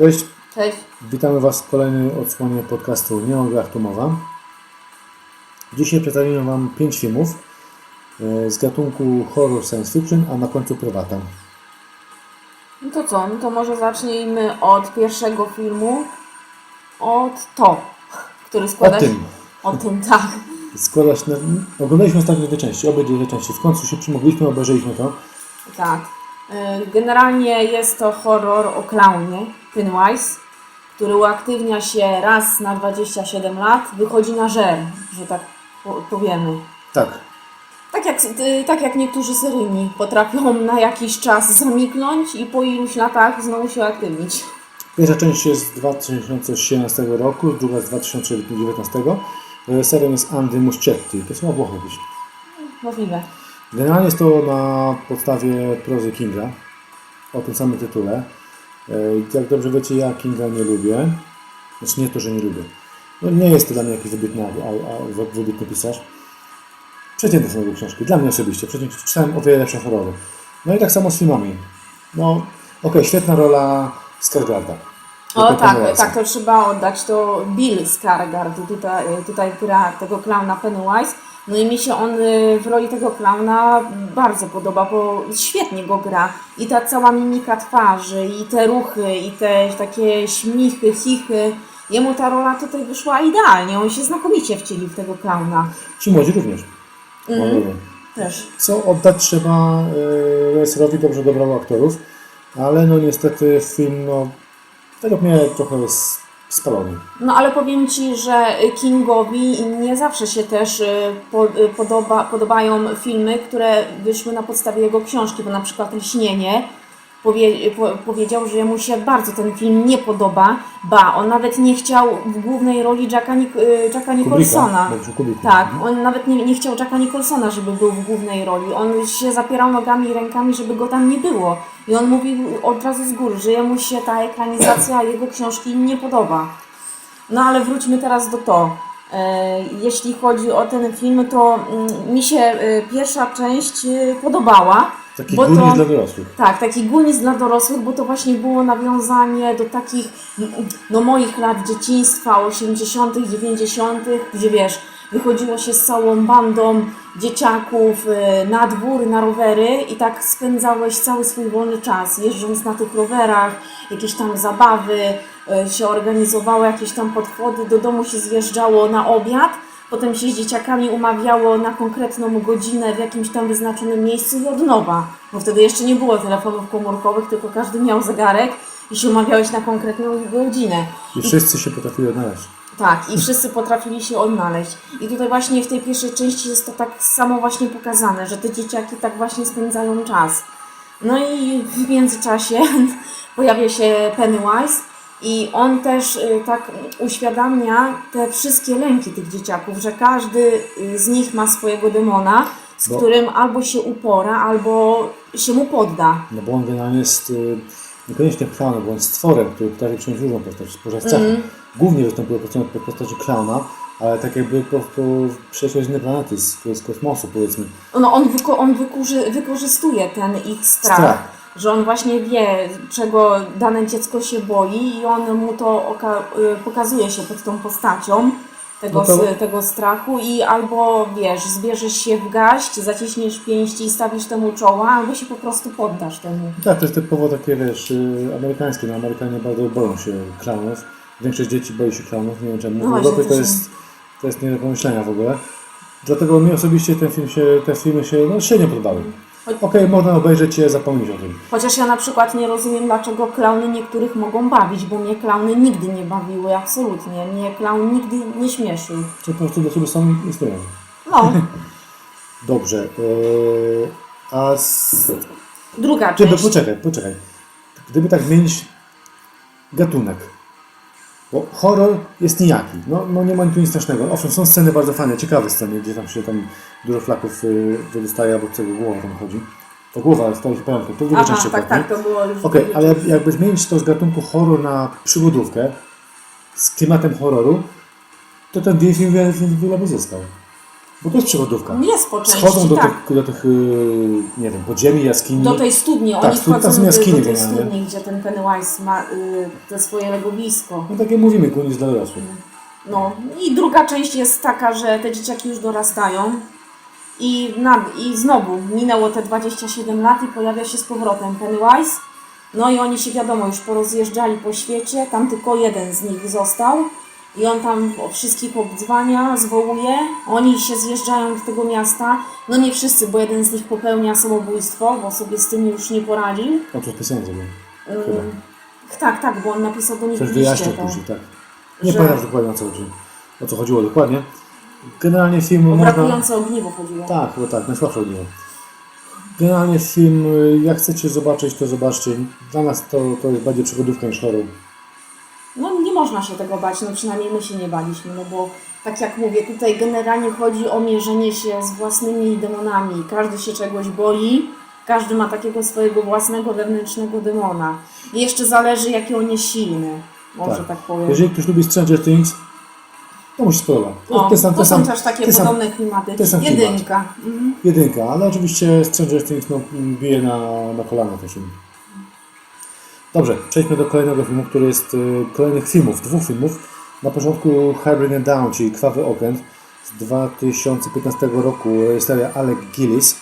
Cześć, Cześć. witamy Was w kolejnej odsłonie podcastu Nie o grach tu mowa. Dzisiaj przedstawimy Wam pięć filmów e, z gatunku horror science fiction, a na końcu prywata. No to co? No to może zacznijmy od pierwszego filmu. Od to, który O składa się... tym O tym, tak. składa się na... Oglądaliśmy ostatnio dwie części, obydwie dwie części. W końcu się przymogliśmy, obejrzeliśmy to. Tak. Y, Generalnie jest to horror o klaunie, Pennywise, który uaktywnia się raz na 27 lat, wychodzi na żer, że tak po- powiemy. Tak, Tak jak, y, tak jak niektórzy seryjni potrafią na jakiś czas zamiknąć i po iluś latach znowu się uaktywnić. Pierwsza część jest z 2017 roku, druga z 2019. Reżyserem jest Andy Muschietti, to są Włochy być. Możliwe. Generalnie jest to na podstawie prozy Kinga, o tym samym tytule. Jak dobrze wiecie, ja Kinga nie lubię. Znaczy nie to, że nie lubię. No nie jest to dla mnie jakiś wybitny, a, a, wybitny pisarz. Przeciętne są jego książki, dla mnie osobiście. Przeciętnie czytałem o wiele lepsze horrory. No i tak samo z filmami. No, okej, świetna rola Skarsgarda. O tak, tak, to trzeba oddać. To Bill Skarsgård tutaj, tutaj gra tego klauna Pennywise. No i mi się on y, w roli tego klauna bardzo podoba, bo świetnie go gra. I ta cała mimika twarzy, i te ruchy, i te takie śmichy, chichy. Jemu ta rola tutaj wyszła idealnie. On się znakomicie wcielił w tego klauna. Ci młodzi również. Horrory. Też. Co oddać trzeba yy, reżyserowi, dobrze dobrał aktorów, ale no niestety film, no, według mnie trochę jest spalony. No ale powiem Ci, że Kingowi nie zawsze się też y, y, podoba, podobają filmy, które wyszły na podstawie jego książki, bo na przykład Lśnienie powie, po, powiedział, że mu się bardzo ten film nie podoba, ba, on nawet nie chciał w głównej roli Jacka, Nic, y, Jacka Nicholsona. mówisz o Kubricku. Tak, on nawet nie, nie chciał Jacka Nicholsona, żeby był w głównej roli. On się zapierał nogami i rękami, żeby go tam nie było. I on mówił od razu z góry, że jemu się ta ekranizacja jego książki nie podoba. No ale wróćmy teraz do to. E, Jeśli chodzi o ten film, to mm, mi się e, pierwsza część e, podobała. Taki bo to- dla dorosłych. Tak, taki gunis dla dorosłych, bo to właśnie było nawiązanie do takich no, moich lat dzieciństwa, 80., 90., gdzie wiesz, wychodziło się z całą bandą dzieciaków y, na dwór, na rowery i tak spędzałeś cały swój wolny czas, jeżdżąc na tych rowerach, jakieś tam zabawy, y, się organizowało jakieś tam podchody, do domu się zjeżdżało na obiad, potem się z dzieciakami umawiało na konkretną godzinę w jakimś tam wyznaczonym miejscu i od nowa, bo wtedy jeszcze nie było telefonów komórkowych, tylko każdy miał zegarek i się umawiałeś na konkretną godzinę. I wszyscy się potrafili odnaleźć. Tak, i wszyscy potrafili się odnaleźć. I tutaj właśnie w tej pierwszej części jest to tak samo właśnie pokazane, że te dzieciaki tak właśnie spędzają czas. No i w międzyczasie pojawia się Pennywise i on też y, tak uświadamia te wszystkie lęki tych dzieciaków, że każdy y, z nich ma swojego demona, z Bo- którym albo się upora, albo się mu podda. No bo on generalnie jest y, niekoniecznie klaunem, bo on jest stworem, który potrafi przyjąć różną postać, spożać cechy. Mhm. Głównie występuje pod, postaci klauna, ale tak jakby po, po przeszło z innej planety, z, z kosmosu powiedzmy. No on, wyko- on wykurzy- wykorzystuje ten ich strach, Strach. Że on właśnie wie, czego dane dziecko się boi i on mu to y, pokazuje się pod tą postacią tego, No to- tego strachu i albo wiesz, zbierzesz się w gaść, zaciśniesz pięści i stawisz temu czoła, albo się po prostu poddasz temu. Tak, to jest typowo takie, wiesz, y, amerykańskie. No, Amerykanie bardzo boją się klaunów. Większość dzieci boi się klaunów, nie wiem czemu. No w Europie to jest, to jest nie do pomyślenia w ogóle. Dlatego mi osobiście ten film się, te filmy się no, średnio podobały. Okej, można obejrzeć je, zapomnieć o tym. Chociaż ja na przykład nie rozumiem, dlaczego klauny niektórych mogą bawić, bo mnie klauny nigdy nie bawiły, absolutnie. Mnie klaun nigdy nie śmieszył. Czy po prostu do siebie są istnieją. No, Dobrze. Yy, a z... druga część. poczekaj, poczekaj. Gdyby tak zmienić gatunek. Bo horror jest nijaki. No, no nie ma tu nic strasznego. Owszem, są sceny bardzo fajne, ciekawe sceny, gdzie tam się tam dużo flaków y, wydostaje, albo czego głowa tam chodzi. To głowa staje się pająkiem. To Aha, części tak, tak, to było już Okej, drugiej ale jakby zmienić to z gatunku horror na przygodówkę z klimatem horroru, to ten film wiele, wiele by zyskał. Bo to jest przygodówka. Jest po części, Schodzą do tak. tych, do tych, yy, nie wiem, podziemi, jaskini. Do tej studni, Tak, oni stu- tam są wchodzą do, jaskinie do tej generalnie. studni, gdzie ten Pennywise ma y, te swoje legowisko. No takie mówimy, koniec dla dorosłych. No i druga część jest taka, że te dzieciaki już dorastają i, na, i znowu minęło te 27 lat i pojawia się z powrotem Pennywise. No i oni się wiadomo już porozjeżdżali po świecie, tam tylko jeden z nich został i on tam wszystkich obdzwania, zwołuje, oni się zjeżdżają do tego miasta, no nie wszyscy, bo jeden z nich popełnia samobójstwo, bo sobie z tym już nie poradził. O to zrobiłem. Chyba. Ym, tak, tak, bo on napisał do nich Coś w liście, wyjaśnię to- później, tak. Nie że- pamiętam dokładnie o co, chodzi, o co chodziło dokładnie. Generalnie film o można... brakujące ogniwo chodziło. Tak, chyba tak, najsłabsze ogniwo. Generalnie film, y, jak chcecie zobaczyć, to zobaczcie. Dla nas to, to jest bardziej przygodówka niż horror. No nie można się tego bać, no przynajmniej my się nie baliśmy, no bo tak jak mówię, tutaj generalnie chodzi o mierzenie się z własnymi demonami. Każdy się czegoś boi, każdy ma takiego swojego własnego wewnętrznego demona. I jeszcze zależy jaki on jest silny, może tak, Tak. powiem. Jeżeli ktoś lubi Stranger Things, to mu się spodoba. To, O, to, sam, to są też takie sam, podobne klimaty. to sam. Jedynka. Mhm. jedynka, ale oczywiście Stranger Things no, bije na, na kolana film. Dobrze, przejdźmy do kolejnego filmu, który jest y, kolejnych filmów, dwóch filmów. Na początku Hybrid and Down, czyli Krwawy Okręt z 2015 roku, reżyseria Alec Gillis.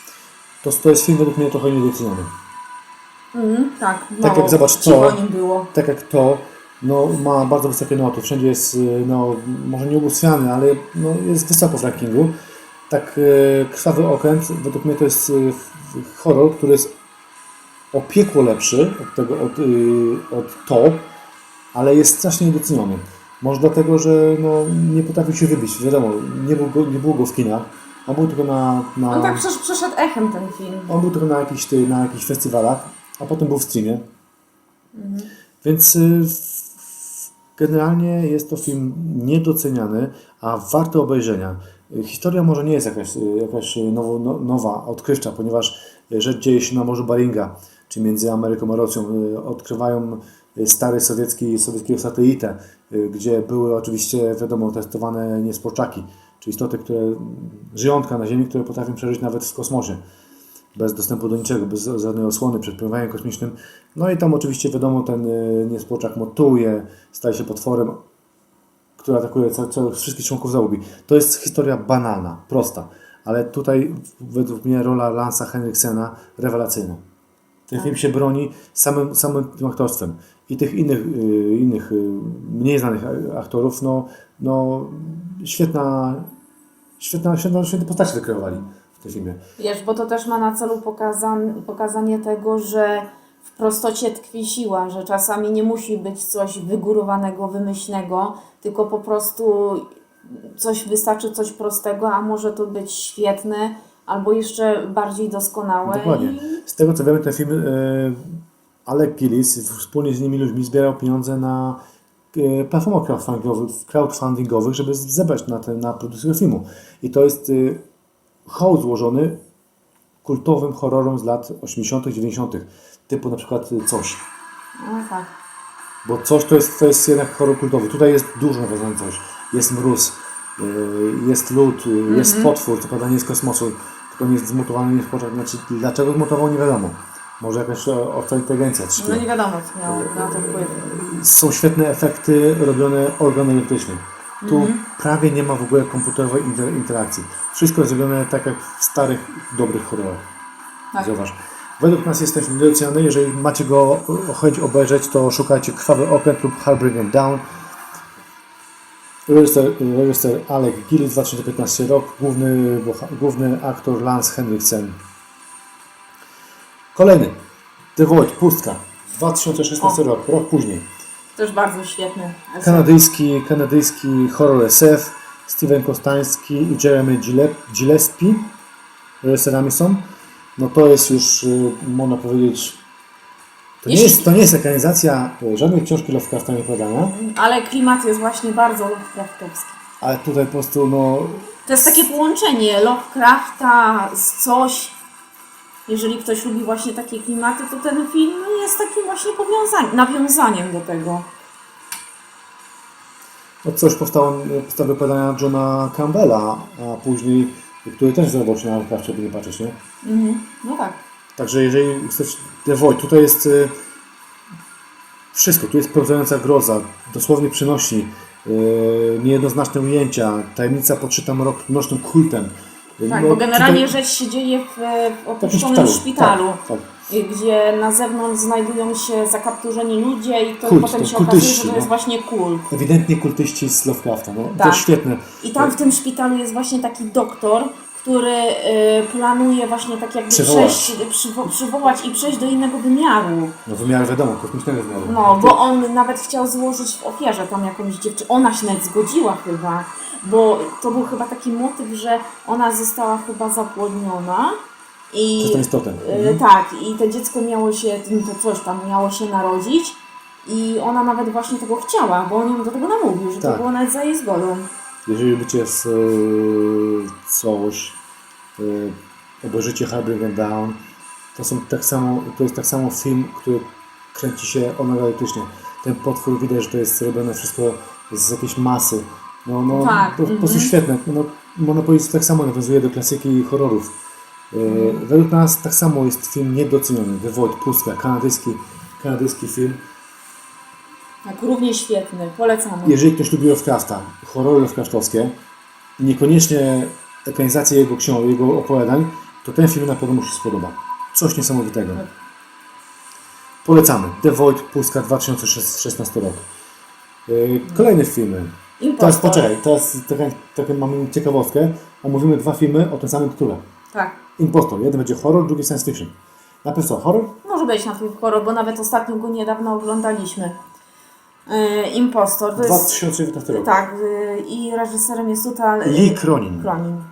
To, to jest film według mnie trochę niedoceniony. Mhm, tak, Tak jak zobacz to- tak jak to, no, ma bardzo wysokie noty. Wszędzie jest, y, no, może nie ubóstwiany, ale no, jest wysoko w rankingu. Tak, y, Krwawy Okręt, według mnie to jest horror, który jest o piekło lepszy od tego, od, y, od to, ale jest strasznie niedoceniony. Może dlatego, że no, nie potrafił się wybić. Wiadomo, nie, był go, nie było go w kinach. On był tylko na, na, On tak przesz- przeszedł echem ten film. on był tylko na jakichś, ty- na jakichś festiwalach, a potem był w streamie. Więc y, generalnie jest to film niedoceniany, a warty obejrzenia. Y, Historia może nie jest jakaś, y, jakaś nowo, no, nowa, odkrywcza, ponieważ y, rzecz dzieje się na Morzu Baringa, czy między Ameryką a Rosją. Y, Odkrywają y, stary sowiecki, sowieckiego satelitę, y, gdzie były oczywiście, wiadomo, testowane niespodziaki, czy istoty, które, żyjątka na Ziemi, które potrafią przeżyć nawet w kosmosie bez dostępu do niczego, bez żadnej osłony przed pływaniem kosmicznym. No i tam oczywiście wiadomo, ten niespłoczak motuje, staje się potworem, który atakuje wszystkich członków załogi. To jest historia banalna, prosta, ale tutaj według mnie rola Lansa Henriksena rewelacyjna. Ten film się broni samym, samym tym aktorstwem. I tych innych, y, innych y, mniej znanych aktorów, no, no świetna, świetna, świetna, świetne postacie wykreowali w tym filmie. Wiesz, bo to też ma na celu pokazan- pokazanie tego, że w prostocie tkwi siła, że czasami nie musi być coś wygórowanego, wymyślnego, tylko po prostu coś wystarczy coś prostego, a może to być świetne albo jeszcze bardziej doskonałe. Dokładnie. I Z tego co wiemy, ten film e, Alec Gillis wspólnie z innymi ludźmi zbierał pieniądze na e, platformach crowdfundingowych, crowdfundingowych, żeby zebrać na, ten, na produkcję filmu. I to jest e, hołd złożony kultowym horrorom z lat 80., 90., typu na przykład Coś. no tak. Bo Coś to jest, to jest jednak horror kultowy. Tutaj jest dużo nawiązań Coś. Jest mróz, jest lód, jest potwór, co prawda nie z kosmosu, tylko nie jest zmutowany, nie jest Znaczy, dlaczego zmutował, nie wiadomo. Może jakaś e, obca inteligencja. No nie. wiadomo, co miał na ten wpływ. Są świetne efekty robione organoleptycznie. Tu Mhm. prawie nie ma w ogóle komputerowej inter interakcji. Wszystko jest zrobione tak jak w starych, dobrych horrorach. Tak. Zauważ. Według nas jest niedoceniony. Jeżeli macie go o chęć obejrzeć, to szukajcie Krwawy Okręt lub and Down. Reżyser, reżyser Alec Gillis, 2015 rok. Główny, główny aktor Lance Henriksen. Kolejny. The Void, Pustka. 2016 rok, rok później. Też bardzo świetny. Kanadyjski, kanadyjski horror SF. Steven Kostański i Jeremy Gille- Gillespie reżyserami są. No to jest już, y, można powiedzieć, to nie, Jeśli- jest, to nie jest ekranizacja y, żadnej książki Lovecrafta nie podania, Ale klimat jest właśnie bardzo Lovecraftowski. ale tutaj po prostu, no, To jest takie połączenie Lovecrafta z coś. Jeżeli ktoś lubi właśnie takie klimaty, to ten film jest takim właśnie powiązaniem, nawiązaniem do tego. no coś powstało, powstały podania Johna Campbella, a później który też zdawał się na Lovecraftie, by nie patrzeć, nie? Mhm. No tak. Także jeżeli chcesz Void, tutaj jest y, wszystko, tu jest pełzająca groza, dosłownie przynosi y, niejednoznaczne ujęcia, tajemnica podszyta mrocznym kultem. Y, Tak, no, bo generalnie tutaj- rzecz się dzieje w, w w opuszczonym szpitalu, Tak, tak. gdzie na zewnątrz znajdują się zakapturzeni ludzie i to Kult, potem to się okazuje, że to no. jest właśnie kult. Ewidentnie kultyści z Lovecrafta, no, to Tak. jest świetne. I tam w tym szpitalu jest właśnie taki doktor, który y, planuje właśnie tak jakby Przywołać. przejść, przywo, przywołać i przejść do innego wymiaru. No wymiar wiadomo, kosmicznego wymiaru. No, bo on nawet chciał złożyć w ofierze tam jakąś dziewczynę. Ona się nawet zgodziła chyba, bo to był chyba taki motyw, że ona została chyba zapłodniona. I Przez ten istotem. y, tak, i to dziecko miało się, to coś tam miało się narodzić. I ona nawet właśnie tego chciała, bo on ją do tego namówił, że to Tak. było nawet za jej zgodą. Jeżeli lubicie z, y, coś, y, obejrzycie Hybrid and Down, to, są tak samo, to jest tak samo film, który kręci się analitycznie. Ten potwór widać, że to jest robione wszystko z jakiejś masy. No, no, Tak, to po prostu świetne. No, Monopolis tak samo nawiązuje do klasyki horrorów. Y, Według nas tak samo jest film niedoceniony. The Void, Pustka, kanadyjski, kanadyjski film. Tak, równie świetny, polecamy. Jeżeli ktoś lubi Lovecrafta, horrory Lovecraftowskie niekoniecznie ekranizację jego ksiąg, jego opowiadań, to ten film na pewno mu się spodoba. Coś niesamowitego. Polecamy. The Void, Pustka, 2016 rok. Yy, Kolejne filmy. Impostor. Teraz poczekaj, teraz taką, taką mamy ciekawostkę, omówimy dwa filmy o tym samym tytule. Tak. Impostor. Jeden będzie horror, drugi science fiction. Najpierw co, horror? Może być na film horror, bo nawet ostatnio go niedawno oglądaliśmy. Yy, Impostor. To jest, 2019 rok. tak, yy, i reżyserem jest Uta Lee Cronin. Cronin.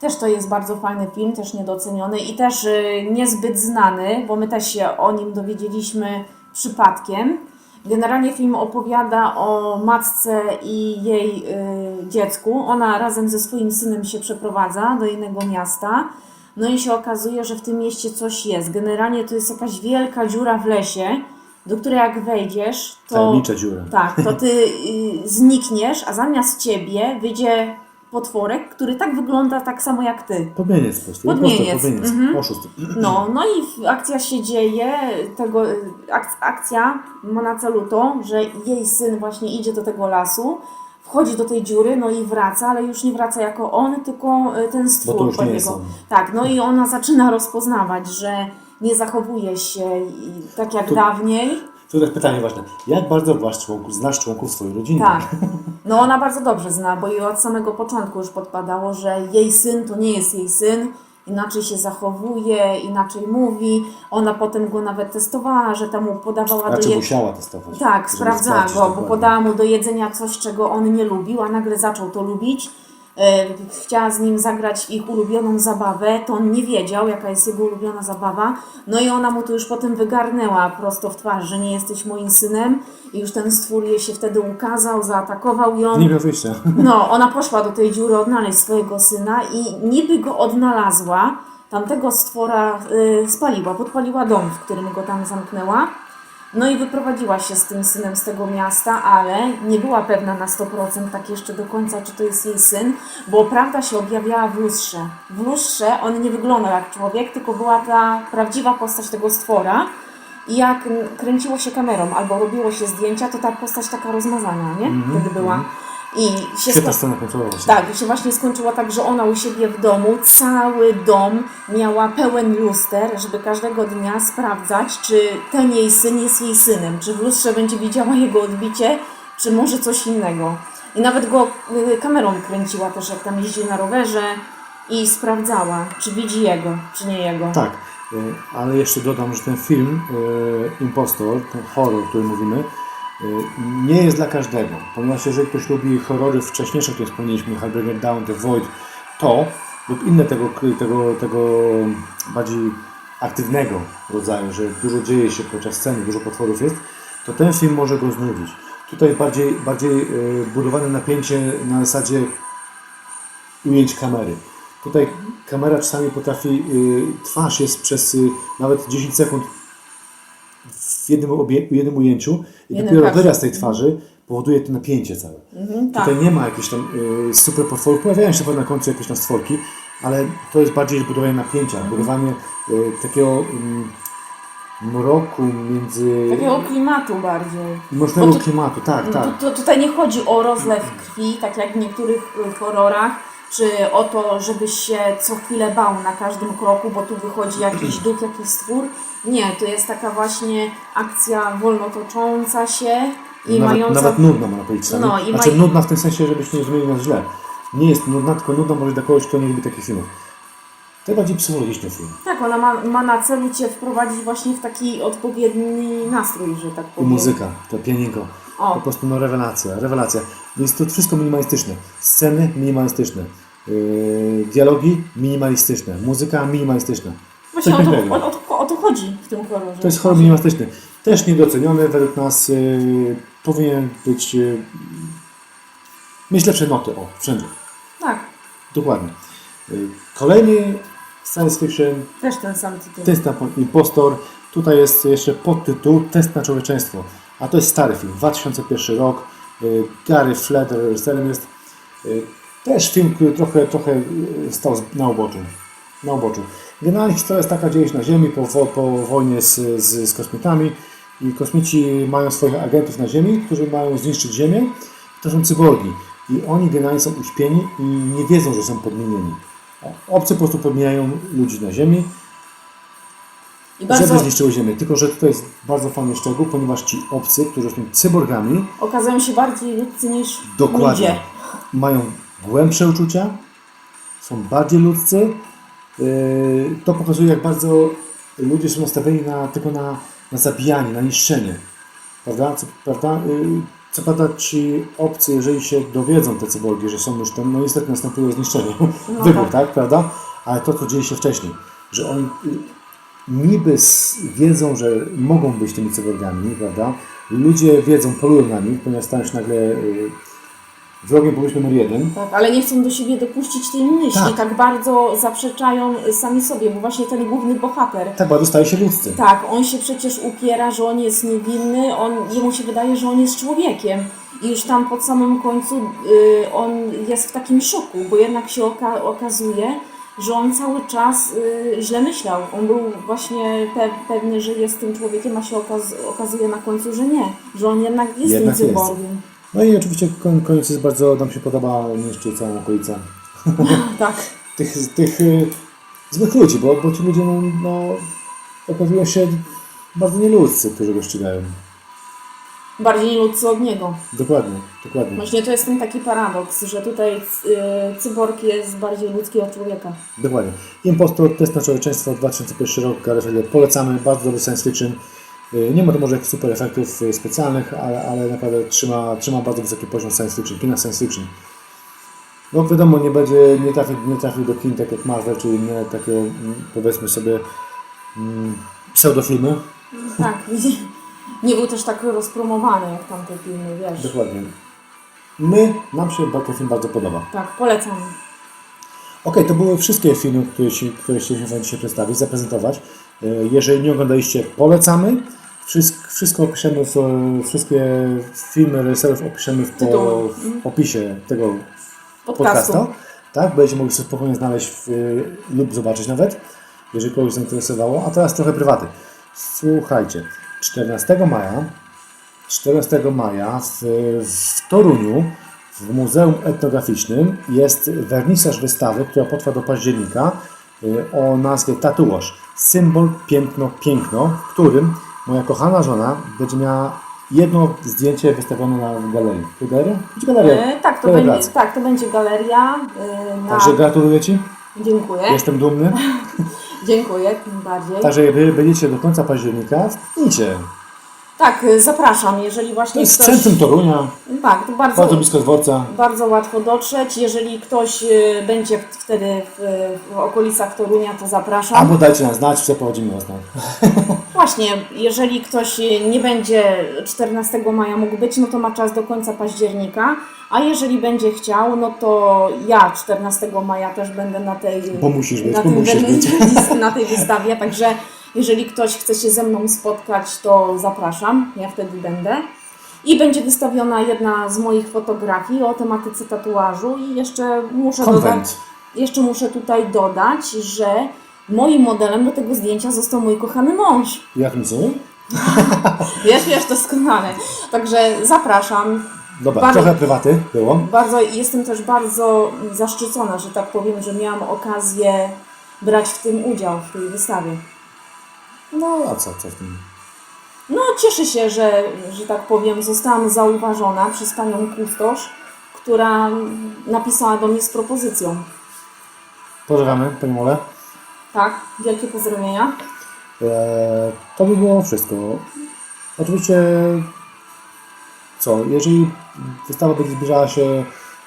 Też to jest bardzo fajny film, też niedoceniony i też yy, niezbyt znany, bo my też się o nim dowiedzieliśmy przypadkiem. Generalnie film opowiada o matce i jej yy, dziecku. Ona razem ze swoim synem się przeprowadza do innego miasta. No i się okazuje, że w tym mieście coś jest. Generalnie to jest jakaś wielka dziura w lesie, do której jak wejdziesz, to. Tajemnicza dziura. Tak, to ty y, znikniesz, a zamiast ciebie wyjdzie potworek, który tak wygląda tak samo jak ty. Podmieniec po prostu. Podmieniec, podmieniec. mhm. Oszust. No, no i akcja się dzieje, tego, y, ak, akcja ma na celu to, że jej syn właśnie idzie do tego lasu, wchodzi do tej dziury, no i wraca, ale już nie wraca jako on, tylko y, ten stwór. Bo to już nie jest on. Tak, no i ona zaczyna rozpoznawać, że nie zachowuje się tak jak Tu- dawniej. To jest pytanie ważne. Jak bardzo znasz członków, znasz członków swojej rodziny? Tak. No ona bardzo dobrze zna, bo jej od samego początku już podpadało, że jej syn to nie jest jej syn, inaczej się zachowuje, inaczej mówi. Ona potem go nawet testowała, że tam mu podawała do Znaczy jedzenia. musiała testować. Tak, sprawdzała go, bo podała mu do jedzenia coś, czego on nie lubił, a nagle zaczął to lubić. E, Chciała z nim zagrać ich ulubioną zabawę, to on nie wiedział, jaka jest jego ulubiona zabawa. No i ona mu to już potem wygarnęła prosto w twarz, że nie jesteś moim synem. I już ten stwór jej się wtedy ukazał, zaatakował ją. Nie miał wyjścia. No, ona poszła do tej dziury odnaleźć swojego syna i niby go odnalazła. Tamtego stwora y, spaliła, podpaliła dom, w którym go tam zamknęła. No i wyprowadziła się z tym synem z tego miasta, ale nie była pewna na 100% tak jeszcze do końca, czy to jest jej syn, bo prawda się objawiała w lustrze. W lustrze on nie wyglądał jak człowiek, tylko była ta prawdziwa postać tego stwora. I jak kręciło się kamerą albo robiło się zdjęcia, to ta postać taka rozmazana, nie? Wtedy była. I się Świetna sko- scena końcowa właśnie. tak, i się właśnie skończyło tak, że ona u siebie w domu, cały dom miała pełen luster, żeby każdego dnia sprawdzać, czy ten jej syn jest jej synem, czy w lustrze będzie widziała jego odbicie, czy może coś innego. I nawet go y, kamerą kręciła też, jak tam jeździł na rowerze i sprawdzała, czy widzi jego, czy nie jego. Tak, y, ale jeszcze dodam, że ten film y, Impostor, ten horror, o którym mówimy, nie jest dla każdego, ponieważ jeżeli ktoś lubi horrory wcześniejsze, które wspomnieliśmy, Hellbreaker Down, The Void, to lub inne tego, tego, tego bardziej aktywnego rodzaju, że dużo dzieje się podczas sceny, dużo potworów jest, to ten film może go znudzić. Tutaj bardziej, bardziej y, budowane napięcie na zasadzie ujęć kamery. Tutaj kamera czasami potrafi, y, twarz jest przez y, nawet 10 sekund w jednym, obie, jednym ujęciu i Jednym dopiero wyraz tej twarzy powoduje to napięcie całe. Mhm, tak. Tutaj nie ma jakichś tam y, super potworów, pojawiają się na końcu jakieś tam stworki, ale to jest bardziej budowanie napięcia, budowanie y, takiego mm, mroku między... Takiego klimatu bardziej. Mrocznego Bo tu- klimatu, tak, tak. To, to tutaj nie chodzi o rozlew krwi, tak jak w niektórych y, horrorach, czy o to, żebyś się co chwilę bał na każdym kroku, bo tu wychodzi jakiś duch, jakiś stwór. Nie, to jest taka właśnie akcja wolno tocząca się i nawet, mająca... nawet nudna, można powiedzieć. No, No, i znaczy ma- nudna w tym sensie, żebyście nie zrozumieli nas źle. Nie jest nudna, tylko nudna może dla kogoś, kto nie lubi takich filmów. To jest bardziej psychologiczny film. Tak, ona ma, ma na celu Cię wprowadzić właśnie w taki odpowiedni nastrój, że tak I powiem. muzyka, to pianinko. O. Po prostu no rewelacja, rewelacja. Jest to wszystko minimalistyczne. Sceny minimalistyczne. Yy, dialogi minimalistyczne. Muzyka minimalistyczna. Właśnie o to, o, o, o to chodzi w tym horrorze. To jest horror minimalistyczny. Też niedoceniony według nas. Yy, powinien być... Yy, mieć lepsze noty, o, wszędzie. Tak, Dokładnie. Yy, kolejny science fiction też ten sam tytuł. Test na impostor. Tutaj jest jeszcze podtytuł Test na człowieczeństwo. A to jest stary film, 2001 rok. Y, Gary Fleder reżyserem jest. Y, Też film, który trochę, trochę y, stał na uboczu. Na uboczu. Generalnie historia jest taka, dzieje się na Ziemi po, po wojnie z, z, z kosmitami i kosmici mają swoich agentów na Ziemi, którzy mają zniszczyć Ziemię. To są cyborgi. I oni generalnie są uśpieni i nie wiedzą, że są podmienieni. Obcy po prostu podmieniają ludzi na Ziemi I bardzo żeby zniszczyły Ziemię. Tylko, że tutaj jest bardzo fajny szczegół, ponieważ ci obcy, którzy są cyborgami, okazują się bardziej ludzcy niż dokładnie ludzie. mają głębsze uczucia, są bardziej ludzcy. Yy, To pokazuje, jak bardzo ludzie są nastawieni na, tylko na, na zabijanie, na niszczenie. Prawda? Co, prawda? Yy, Co prawda ci obcy, jeżeli się dowiedzą te cyborgi, że są już tam, no niestety następuje zniszczenie, No wybuch, tak. tak, prawda? Ale to, co dzieje się wcześniej, że oni niby wiedzą, że mogą być tymi cyborgami, prawda? Ludzie wiedzą, polują na nich, ponieważ stają się nagle y, wrogiem publicznym numer jeden. Tak, ale nie chcą do siebie dopuścić tej myśli, Tak. tak, bardzo zaprzeczają y, sami sobie, bo właśnie ten główny bohater, Tak bardzo staje się ludzcy. tak, on się przecież upiera, że on jest niewinny, on, jemu się wydaje, że on jest człowiekiem. I już tam pod samym końcu y, on jest w takim szoku, bo jednak się oka- okazuje, że on cały czas y, źle myślał. On był właśnie pe- pewny, że jest tym człowiekiem, a się okaz- okazuje na końcu, że nie, że on jednak jest Jednak tym cyborgiem. No i oczywiście koniec jest bardzo, nam się podoba, niszczy całą okolicę Tak. tych, tych y, złych ludzi, bo, bo ci ludzie no, no, okazują się bardzo nieludzcy, którzy go ścigają. Bardziej nieludzcy od niego. Dokładnie, dokładnie. Właśnie to jest ten taki paradoks, że tutaj y, cyborg jest bardziej ludzki od człowieka. Dokładnie. Impostor, Test na człowieczeństwo, 2001 rok, Feder. Polecamy, bardzo dobry science fiction. Y, Nie ma to może super efektów y, specjalnych, ale, ale naprawdę trzyma, trzyma bardzo wysoki poziom science fiction, kina science fiction. No wiadomo, nie będzie, nie trafi, nie trafił do kin tak jak Marvel, czy inne takie, mm, powiedzmy sobie, mm, pseudofilmy. Tak, nie, był też tak rozpromowany jak tamte filmy, wiesz. Dokładnie. My, nam się ten film bardzo podoba. Tak, polecam. Okej, to były wszystkie filmy, które, ci, które chcieliśmy Wam dzisiaj przedstawić, zaprezentować. E, Jeżeli nie oglądaliście, polecamy. Wszystko, wszystko opiszemy, w, wszystkie filmy reżyserów opiszemy w, po, w opisie tego Podcastu. Tak, będziecie mogli sobie spokojnie znaleźć w, lub zobaczyć nawet, jeżeli kogoś zainteresowało. A teraz trochę prywaty. Słuchajcie, 14 maja 14 maja w, w Toruniu w Muzeum Etnograficznym jest wernisaż wystawy, która potrwa do października y, o nazwie Tatuaż. Symbol, piękno, piękno, w którym moja kochana żona będzie miała jedno zdjęcie wystawione na galerii. Galeria? Galeria? E, tak, to Galeria będzie, pracy. tak, to będzie galeria. E, na... Także gratuluję Ci, Dziękuję. jestem dumny. Dziękuję, tym bardziej. Także jeżeli będziecie do końca października, wpnijcie. Tak, e, zapraszam, jeżeli właśnie To jest w ktoś... centrum Torunia, Tak, to bardzo, bardzo blisko dworca. bardzo łatwo dotrzeć. Jeżeli ktoś e, będzie wtedy w, w okolicach Torunia, to zapraszam. Albo dajcie nam znać, przeprowadzimy Was tam. Właśnie, jeżeli ktoś nie będzie 14 maja mógł być, no to ma czas do końca października, a jeżeli będzie chciał, no to ja 14 maja też będę na tej, Bo musisz być, na, bo musisz być. na tej wystawie, także Jeżeli ktoś chce się ze mną spotkać, to zapraszam, ja wtedy będę. I będzie wystawiona jedna z moich fotografii o tematyce tatuażu i jeszcze muszę dodać, jeszcze muszę tutaj dodać, że moim modelem do tego zdjęcia został mój kochany mąż. Jak nie? Wiesz, wiesz doskonale. Także zapraszam. Dobra, Bardzo- trochę prywaty było. Bardzo, jestem też bardzo zaszczycona, że tak powiem, że miałam okazję brać w tym udział, w tej wystawie. No a co, tym? No, cieszę się, że, że tak powiem, zostałam zauważona przez panią kustosz, która napisała do mnie z propozycją. Pozdrawiamy, Pani Mole. Tak, wielkie pozdrowienia. Eee, to by było wszystko. Oczywiście, co, jeżeli wystawa będzie zbliżała się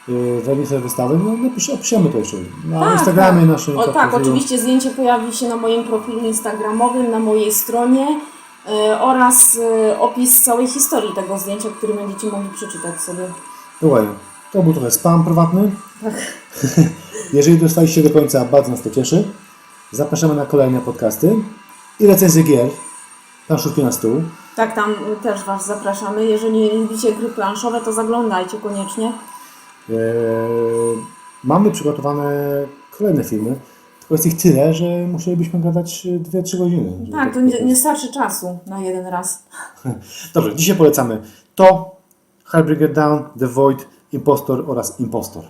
yy, w emisję wystawy, no napisz, opiszemy to jeszcze na Tak, Instagramie tak. naszym. O, tak, profilu. oczywiście zdjęcie pojawi się na moim profilu instagramowym, na mojej stronie e, oraz e, opis całej historii tego zdjęcia, który będziecie mogli przeczytać sobie. Słuchaj, to był trochę spam prywatny. Tak. Jeżeli dostaliście do końca, bardzo nas to cieszy. Zapraszamy na kolejne podcasty i recenzje gier. Tam szutki na stół. Tak, tam też Was zapraszamy. Jeżeli lubicie gry planszowe, to zaglądajcie koniecznie. Eee, mamy przygotowane kolejne filmy, tylko jest ich tyle, że musielibyśmy gadać 2-3 godziny. Tak, to nie, nie starczy czasu na jeden raz. Dobrze, dzisiaj polecamy to, Get Down, The Void, Impostor oraz Impostor.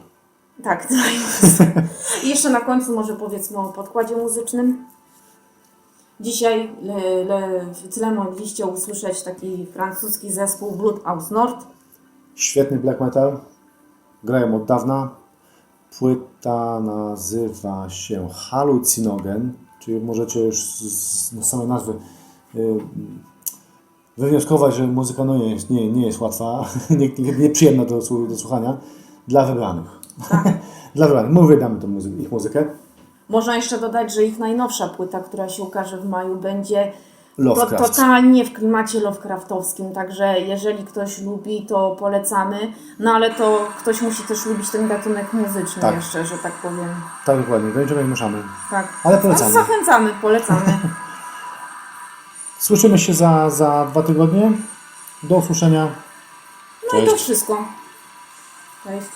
Tak, to jest. Jeszcze na końcu może powiedzmy o podkładzie muzycznym. Dzisiaj le, le, w tle mogliście usłyszeć taki francuski zespół Blood House Nord. Świetny black metal, grają od dawna. Płyta nazywa się Halucinogen, czyli możecie już z, z samej nazwy y, wywnioskować, że muzyka no nie, jest, nie, nie jest łatwa, nie, nie, nieprzyjemna do, do słuchania, dla wybranych. dla wybranych. My uwielbiamy tą ich muzykę. Można jeszcze dodać, że ich najnowsza płyta, która się ukaże w maju, będzie to, Lovecraft. totalnie w klimacie Lovecraftowskim. Także jeżeli ktoś lubi, to polecamy. No ale to ktoś musi też lubić ten gatunek muzyczny Tak. jeszcze, że tak powiem. Tak, dokładnie. Do niczego nie mieszamy. Tak. Ale polecamy. No, zachęcamy, polecamy. Słyszymy się za, za dwa tygodnie. Do usłyszenia. No i to Cześć. wszystko. Cześć.